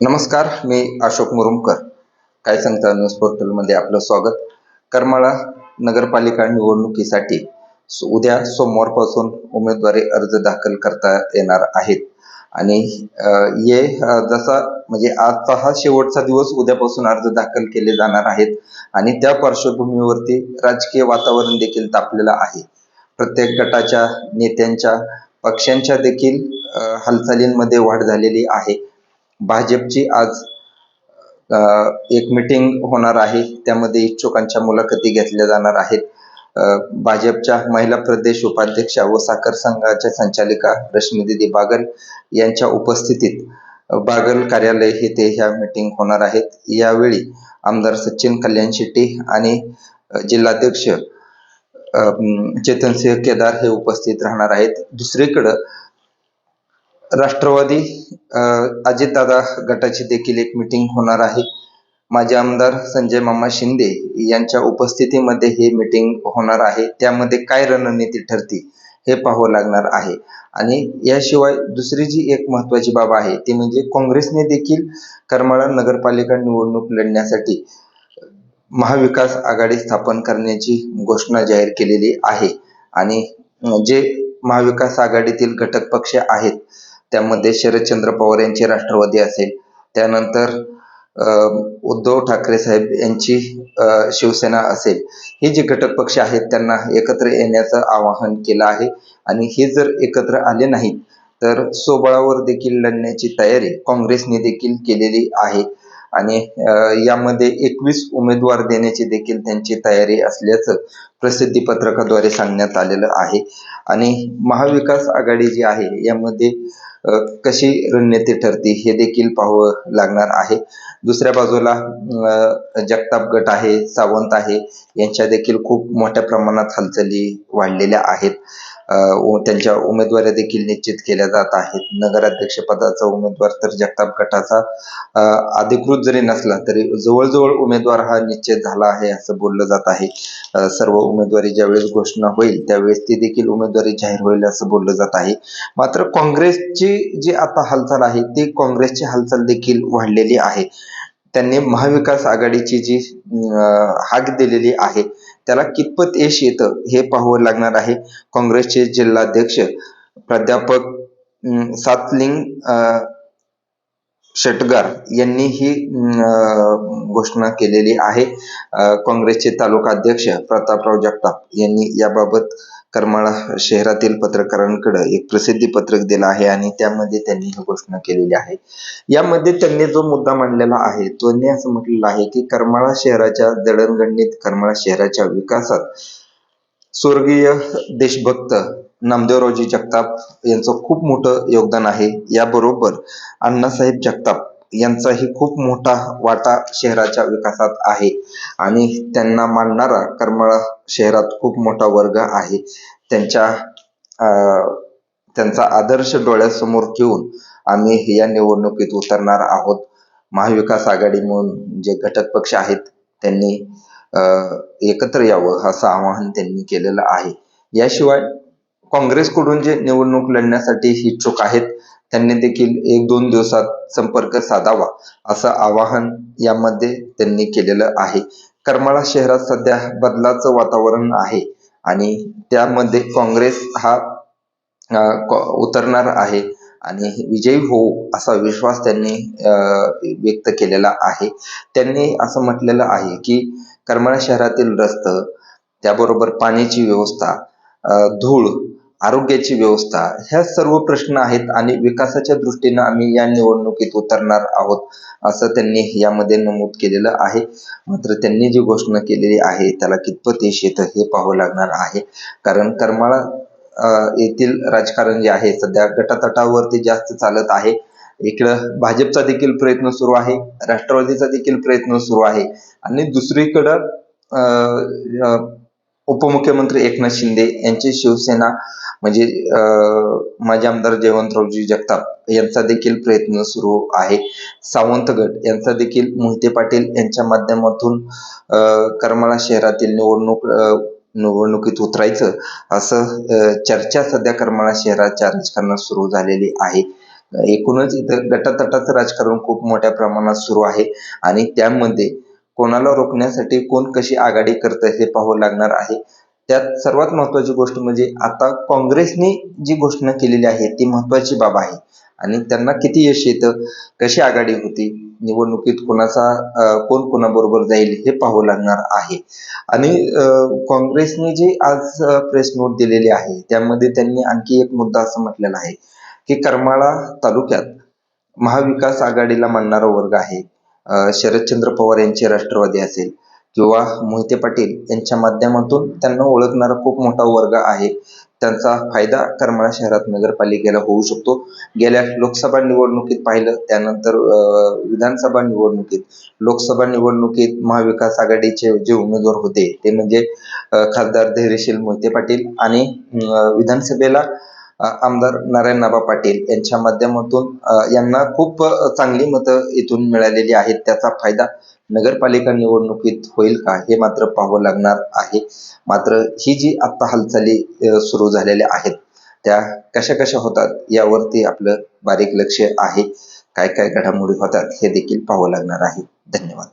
नमस्कार मी अशोक मुरुमकर. काय सांगता न्यूज पोर्टलमध्ये आपलं स्वागत. करमाळा नगरपालिका निवडणुकीसाठी उद्या सोमवारपासून उमेदवारी अर्ज दाखल करता येणार आहेत. आणि ये जसा म्हणजे आजचा हा शेवटचा दिवस उद्यापासून अर्ज दाखल केले जाणार आहेत. आणि त्या पार्श्वभूमीवरती राजकीय वातावरण देखील तापलेलं आहे. प्रत्येक गटाच्या नेत्यांच्या पक्षांच्या देखील हालचालींमध्ये वाढ झालेली आहे. भाजपची आज एक मीटिंग होणार आहे. त्यामध्ये इच्छुकांच्या मुलाखती घेतल्या जाणार आहेत. भाजपच्या महिला प्रदेश उपाध्यक्षा व साखर संघाच्या संचालिका रश्मीदिदी बागल यांच्या उपस्थितीत बागल कार्यालय येथे ह्या मीटिंग होणार आहेत. यावेळी आमदार सचिन कल्याण शेट्टी आणि जिल्हाध्यक्ष चेतन सिंह चेतनसिंह केदार हे उपस्थित राहणार आहेत. दुसरीकडं राष्ट्रवादी अजितदादा गटाची देखील एक मीटिंग होणार आहे. माजी आमदार संजय मामा शिंदे यांच्या उपस्थितीमध्ये हे मीटिंग होणार आहे. त्यामध्ये काय रणनीती ठरती हे पाहावं लागणार आहे. आणि याशिवाय दुसरी जी एक महत्वाची बाब आहे ती म्हणजे काँग्रेसने देखील करमाळा नगरपालिका निवडणूक लढण्यासाठी महाविकास आघाडी स्थापन करण्याची घोषणा जाहीर केलेली आहे. आणि जे महाविकास आघाडीतील घटक पक्ष आहेत त्यामध्ये शरदचंद्र पवार यांची राष्ट्रवादी असेल. त्यानंतर उद्धव ठाकरे साहेब यांची शिवसेना असेल. हे जे घटक पक्ष आहेत त्यांना एकत्र येण्याचं आवाहन केलं आहे. आणि हे जर एकत्र आले नाहीत तर सोबळावर देखील लढण्याची तयारी काँग्रेसने देखील केलेली आहे. आणि यामध्ये एकवीस उमेदवार देण्याची देखील त्यांची तयारी असल्याचं प्रसिद्धी पत्रकाद्वारे सांगण्यात आलेलं आहे. आणि महाविकास आघाडी जी आहे यामध्ये कशी रणनीती ठरते हे देखील पाहावं लागणार आहे. दुसऱ्या बाजूला जगताप गट आहे सावंत आहे यांच्या देखील खूप मोठ्या प्रमाणात हालचाली वाढलेल्या आहेत. त्यांच्या उमेदवाऱ्या देखील निश्चित केल्या जात आहेत. नगराध्यक्ष पदाचा उमेदवार तर जगताप गटाचा अधिकृत जरी नसला तरी जवळजवळ उमेदवार हा निश्चित झाला आहे असं बोललं जात आहे. सर्व उमेदवारी ज्यावेळेस घोषणा होईल त्यावेळेस ती देखील उमेदवारी जाहीर होईल असं बोललं जात आहे. मात्र काँग्रेसची जी आता हालचाल आहे ती काँग्रेसची हालचाल देखील वाढलेली आहे. त्यांनी महाविकास आघाडीची जी हाक दिलेली आहे त्याला कितपत यश येतं हे पाहावं लागणार आहे. काँग्रेसचे जिल्हाध्यक्ष प्राध्यापक सातलिंग अं, शेटगार यांनी ही घोषणा केलेली आहे. काँग्रेसचे तालुका अध्यक्ष प्रतापराव जगताप यांनी याबाबत करमाळा शहरातील पत्रकारांकडे एक प्रसिद्धी पत्रक दिलं आहे आणि त्यामध्ये त्यांनी ही घोषणा केलेली आहे. यामध्ये त्यांनी जो मुद्दा मांडलेला आहे तो असं म्हटलेलं आहे की करमाळा शहराच्या जडणघडणीत करमाळा शहराच्या विकासात स्वर्गीय देशभक्त नामदेवरावजी जगताप यांचं खूप मोठं योगदान आहे. याबरोबर अण्णासाहेब जगताप यांचाही खूप मोठा वाटा शहराच्या विकासात आहे. आणि त्यांना मानणारा करमाळा शहरात खूप मोठा वर्ग आहे. त्यांच्या अं, त्यांचा आदर्श डोळ्यासमोर ठेवून आम्ही या निवडणुकीत उतरणार आहोत. महाविकास आघाडी म्हणून जे घटक पक्ष आहेत त्यांनी अं, एकत्र यावं असं आवाहन त्यांनी केलेलं आहे. याशिवाय काँग्रेसकडून जे निवडणूक लढण्यासाठी इच्छुक आहेत त्यांनी देखील एक दोन दिवसात संपर्क साधावा असं आवाहन यामध्ये त्यांनी केलेलं आहे. करमाळा शहरात सध्या बदलाचं वातावरण आहे आणि त्यामध्ये काँग्रेस हा उतरणार आहे आणि विजयी होऊ असा विश्वास त्यांनी अं, व्यक्त केलेला आहे. त्यांनी असं म्हटलेलं आहे की करमाळा शहरातील रस्ते त्याबरोबर पाण्याची व्यवस्था अं, धूळ आरोग्याची व्यवस्था ह्या सर्व प्रश्न आहेत आणि विकासाच्या दृष्टीनं आम्ही या निवडणुकीत उतरणार आहोत असं त्यांनी यामध्ये नमूद केलेलं आहे. मात्र त्यांनी जी घोषणा केलेली आहे त्याला कितपत यश येतं हे पाहावं लागणार आहे. कारण करमाळा येथील राजकारण जे आहे सध्या गटातटावरती जास्त चालत आहे. इकडं भाजपचा देखील प्रयत्न सुरू आहे राष्ट्रवादीचा देखील प्रयत्न सुरू आहे. आणि दुसरीकडं अं, उपमुख्यमंत्री एकनाथ शिंदे यांची शिवसेना म्हणजे माजी आमदार जयवंतरावजी जगताप यांचा देखील प्रयत्न सुरू आहे. सावंत गट यांचा देखील मोहिते पाटील यांच्या माध्यमातून करमाळा शहरातील निवडणूक निवडणुकीत उतरायचं असं चर्चा सध्या करमाळा शहराच्या राजकारणात सुरू झालेली आहे. एकूणच इथं गटातटाचं राजकारण खूप मोठ्या प्रमाणात सुरू आहे आणि त्यामध्ये कोणाला रोखण्यासाठी कोण कशी आघाडी करतं हे पाहावं लागणार आहे. त्यात सर्वात महत्वाची गोष्ट म्हणजे आता काँग्रेसने जी घोषणा केलेली आहे ती महत्वाची बाब आहे. आणि त्यांना किती यश येतं कशी आघाडी होती निवडणुकीत कोणाचा कोण कोणाबरोबर जाईल हे पाहावं लागणार आहे. आणि काँग्रेसने जी आज प्रेस नोट दिलेली आहे त्यामध्ये त्यांनी आणखी एक मुद्दा असं म्हटलेला आहे की करमाळा तालुक्यात महाविकास आघाडीला मानणारा वर्ग आहे. शरदचंद्र पवार यांचे राष्ट्रवादी असेल. किंवा मोहिते पाटील यांच्या माध्यमातून त्यांना ओळखणारा खूप मोठा वर्ग आहे. त्यांचा फायदा करमाळा शहरात नगरपालिकेला होऊ शकतो. गेल्या लोकसभा निवडणुकीत पाहिलं त्यानंतर अं, विधानसभा निवडणुकीत लोकसभा निवडणुकीत महाविकास आघाडीचे जे उमेदवार होते ते म्हणजे खासदार धैर्यशील मोहिते पाटील आणि विधानसभेला आमदार आमदार नारायणनाबा पाटील यांच्या माध्यमातून यांना खूप चांगली मतं इथून मिळालेली आहेत. त्याचा फायदा नगरपालिका निवडणुकीत होईल का हे मात्र पाहावं लागणार आहे. मात्र ही जी आता हालचाली सुरू झालेल्या आहेत त्या कशा कशा होतात यावरती आपलं बारीक लक्ष आहे. काय काय घडामोडी होतात हे देखील पाहावं लागणार आहे. धन्यवाद.